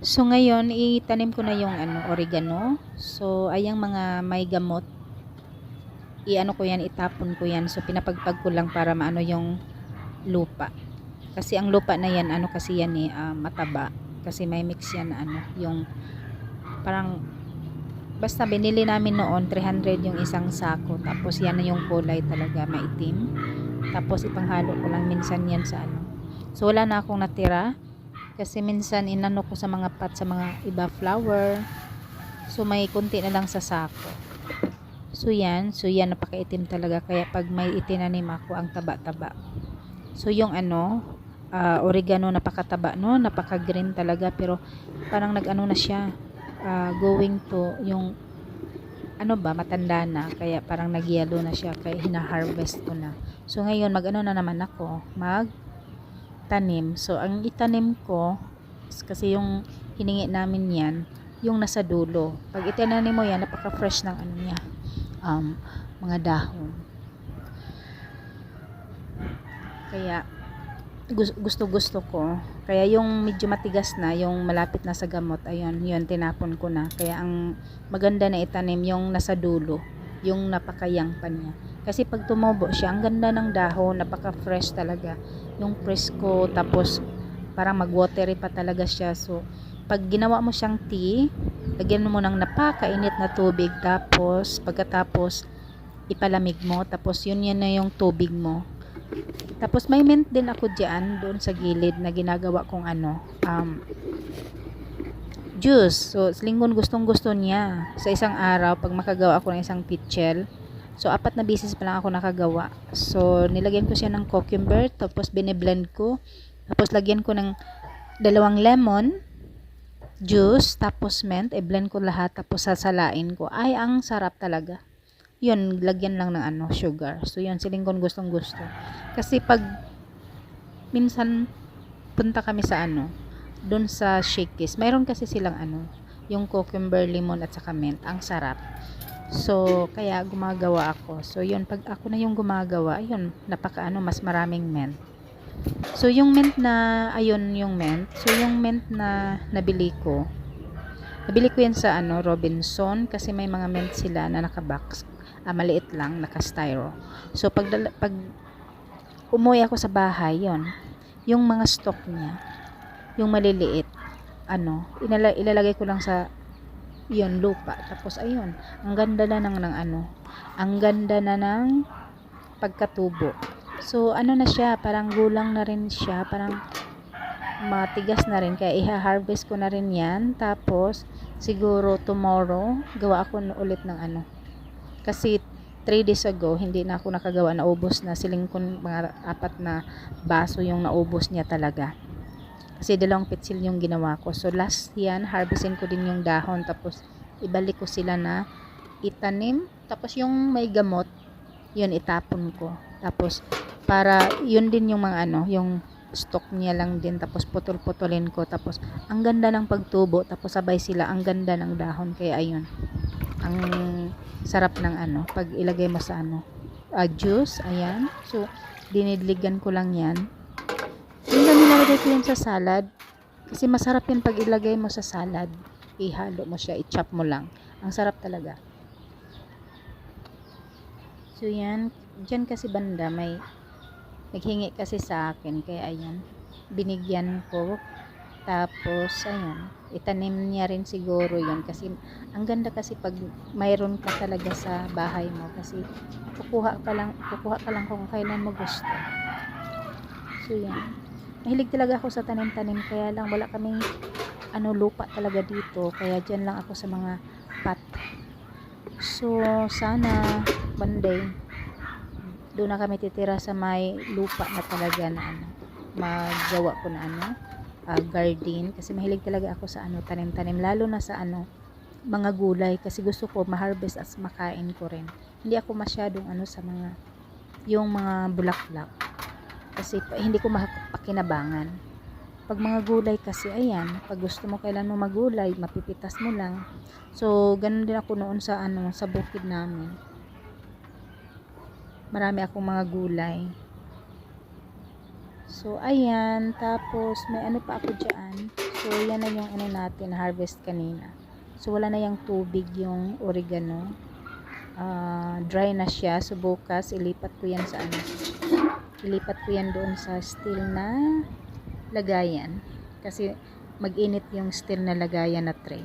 So ngayon, itanim ko na yung ano, oregano. So ayang mga may gamot, i-ano ko yan, itapon ko yan. So pinapagpag ko lang para maano yung lupa. Kasi ang lupa na yan, ano kasi yan eh, ah, mataba. Kasi may mix yan na ano, yung parang basta binili namin noon 300 yung isang sako tapos yan na yung kulay talaga maitim tapos ipanghalo ko lang minsan yan sa ano so wala na akong natira kasi minsan inano ko sa mga pot sa mga iba flower so may kunti na lang sa sako. So yan. So yan napakaitim talaga. Kaya pag may itinanim ako ang taba-taba. So yung ano ah, oregano napakataba no? Napaka green talaga. Pero parang nag-ano na siya ah, going to yung ano ba matanda na. Kaya parang nagyelo na siya. Kaya hina-harvest ko na. So ngayon mag ano na naman ako? Mag tanim so ang itanim ko kasi yung hiningi namin yan yung nasa dulo. Pag itinanim mo yan napaka fresh ng ano niya um, mga dahon. Kaya gusto gusto ko. Kaya yung medyo matigas na yung malapit na sa gamot ayun yun tinapon ko na. Kaya ang maganda na itanim yung nasa dulo yung napakayang pa niya kasi pag tumubo siya ang ganda ng dahon napaka fresh talaga yung presko. Tapos parang mag watery pa talaga siya. So pag ginawa mo siyang tea lagyan mo ng napakainit na tubig. Tapos pagkatapos ipalamig mo. Tapos yun yan na yung tubig mo. Tapos may mint din ako diyan doon sa gilid na ginagawa kong ano um, juice. So linggon gustong gusto niya. Sa isang araw pag makagawa ako ng isang pitchel. So apat na beses pa lang ako nakagawa. So nilagyan ko siya ng cucumber tapos biniblend ko. Tapos lagyan ko ng dalawang lemon juice tapos mint i-blend ko lahat tapos sasalain ko. Ay ang sarap talaga yun, lagyan lang ng ano, sugar. So, yun, si Lincoln gustong gusto. Kasi pag, minsan, punta kami sa ano, doon sa Shakey's, mayroon kasi silang ano, yung cucumber, lemon, at saka mint. Ang sarap. So, kaya gumagawa ako. So, yun, pag ako na yung gumagawa, yun, napaka ano, mas maraming mint. So, yung mint na, ayun, yung mint. So, yung mint na nabili ko, nabili ko yan sa ano, Robinson, kasi may mga mint sila na nakabox ah, maliit lang, naka-styro. So, pag, pag umuwi ako sa bahay, yon yung mga stock niya, yung maliliit, ano, inala, ilalagay ko lang sa yon lupa. Tapos, ayun, ang ganda na ng, ng ano, ang ganda na ng pagkatubo. So, ano na siya, parang gulang na rin siya, parang matigas na rin. Kaya, iha-harvest ko na rin yan. Tapos, siguro tomorrow, gawa ako ulit ng ano, kasi 3 days ago, hindi na ako nakagawa, naubos na silingkon mga apat na baso yung naubos niya talaga. Kasi dalawang pitsil yung ginawa ko. So last yan, harvestin ko din yung dahon. Tapos ibalik ko sila na itanim. Tapos yung may gamot, yun itapon ko. Tapos para yun din yung mga ano, yung stock niya lang din. Tapos putol-putulin ko. Tapos ang ganda ng pagtubo. Tapos sabay sila. Ang ganda ng dahon. Kaya ayun. Ang sarap ng ano pag ilagay mo sa ano uh, juice. Ayan. So dinidligan ko lang yan minsan nilalagay ko yan sa salad? Kasi masarap yan pag ilagay mo sa salad. Ihalo mo siya i-chop mo lang. Ang sarap talaga. So yan. Dyan kasi banda may naghingi kasi sa akin. Kaya ayan. Binigyan ko. Tapos, ayun, itanim niya rin siguro yun. Kasi ang ganda kasi pag mayroon ka talaga sa bahay mo. Kasi kukuha ka lang, kukuha ka lang kung kailan mo gusto. So, yan. Mahilig talaga ako sa tanim-tanim kaya lang wala kaming ano lupa talaga dito. Kaya dyan lang ako sa mga pot. So, sana one day doon na kami titira sa may lupa na talaga na ano, magawa ko na ano uh, garden. Kasi mahilig talaga ako sa ano tanim-tanim lalo na sa ano mga gulay. Kasi gusto ko ma-harvest as makain ko rin. Hindi ako masyadong ano sa mga yung mga bulaklak. Kasi hindi ko mapakinabangan pag mga gulay kasi ayan pag gusto mo kailan mo magulay mapipitas mo lang so ganun din ako noon sa ano sa bukid namin marami akong mga gulay So, ayan. Tapos, may ano pa ako dyan. So, yan na yung ano natin, harvest kanina. So, wala na yung tubig yung oregano. Ah, dry na siya. So, bukas, ilipat ko yan sa ano. Ilipat ko yan doon sa steel na lagayan. Kasi, mag-init yung steel na lagayan na tray.